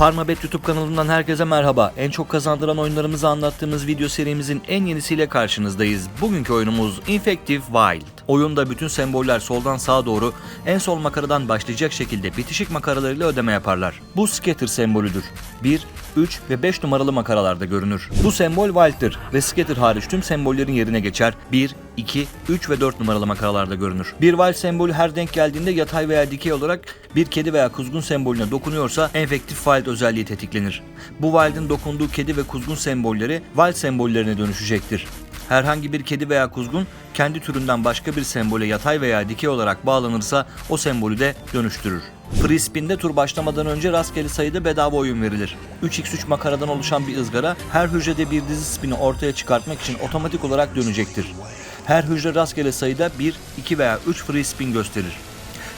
Parmabet YouTube kanalından herkese merhaba. En çok kazandıran oyunlarımızı anlattığımız video serimizin en yenisiyle karşınızdayız. Bugünkü oyunumuz Infective Wild. Oyunda bütün semboller soldan sağa doğru en sol makaradan başlayacak şekilde bitişik makaralarıyla ödeme yaparlar. Bu scatter sembolüdür. 1, 3 ve 5 numaralı makaralarda görünür. Bu sembol Wild'dır ve scatter hariç tüm sembollerin yerine geçer. 1, 2, 3 ve 4 numaralı makaralarda görünür. Bir Wild sembolü her denk geldiğinde yatay veya dikey olarak bir kedi veya kuzgun sembolüne dokunuyorsa Infective Wild özelliği tetiklenir. Bu Wild'in dokunduğu kedi ve kuzgun sembolleri Wild sembollerine dönüşecektir. Herhangi bir kedi veya kuzgun kendi türünden başka bir sembole yatay veya dikey olarak bağlanırsa o sembolü de dönüştürür. Free Spin'de tur başlamadan önce rastgele sayıda bedava oyun verilir. 3x3 makaradan oluşan bir ızgara her hücrede bir dizi spini ortaya çıkartmak için otomatik olarak dönecektir. Her hücre rastgele sayıda 1, 2 veya 3 free spin gösterir.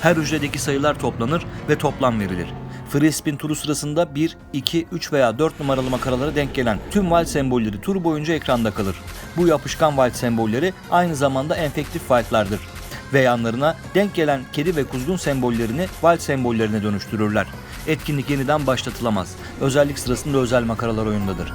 Her hücredeki sayılar toplanır ve toplam verilir. Free spin turu sırasında 1, 2, 3 veya 4 numaralı makaralara denk gelen tüm wild sembolleri tur boyunca ekranda kalır. Bu yapışkan wild sembolleri aynı zamanda enfektif wildlardır ve yanlarına denk gelen kedi ve kuzgun sembollerini wild sembollerine dönüştürürler. Etkinlik yeniden başlatılamaz. Özellik sırasında özel makaralar oyundadır.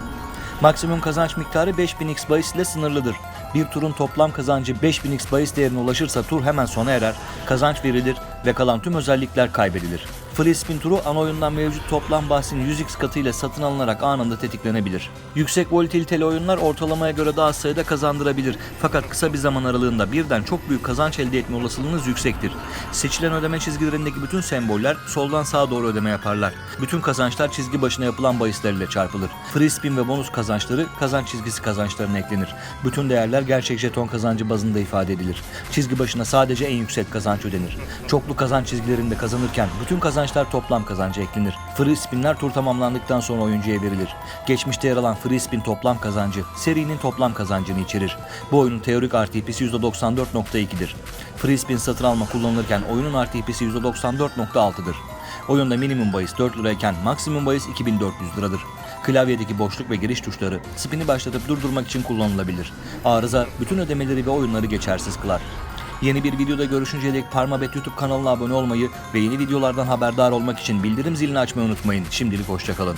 Maksimum kazanç miktarı 5000x bahis ile sınırlıdır. Bir turun toplam kazancı 5000x bahis değerine ulaşırsa tur hemen sona erer, kazanç verilir ve kalan tüm özellikler kaybedilir. Free turu ana oyundan mevcut toplam bahsin 100x katıyla satın alınarak anında tetiklenebilir. Yüksek volatiliteli oyunlar ortalamaya göre daha sayıda kazandırabilir fakat kısa bir zaman aralığında birden çok büyük kazanç elde etme olasılığınız yüksektir. Seçilen ödeme çizgilerindeki bütün semboller soldan sağa doğru ödeme yaparlar. Bütün kazançlar çizgi başına yapılan bahislerle çarpılır. Free ve bonus kazançları kazanç çizgisi kazançlarına eklenir. Bütün değerler gerçek jeton kazancı bazında ifade edilir. Çizgi başına sadece en yüksek kazanç ödenir. Çoklu kazanç çizgilerinde kazanırken bütün kazançlar toplam kazanca eklenir. Free spinler tur tamamlandıktan sonra oyuncuya verilir. Geçmişte yer alan free spin toplam kazancı serinin toplam kazancını içerir. Bu oyunun teorik RTP'si %94.2'dir. Free spin satın alma kullanılırken oyunun RTP'si %94.6'dır. Oyunda minimum bahis 4 lirayken maksimum bahis 2400 liradır. Klavyedeki boşluk ve giriş tuşları spini başlatıp durdurmak için kullanılabilir. Arıza bütün ödemeleri ve oyunları geçersiz kılar. Yeni bir videoda görüşünceye dek Parmabet YouTube kanalına abone olmayı ve yeni videolardan haberdar olmak için bildirim zilini açmayı unutmayın. Şimdilik hoşçakalın.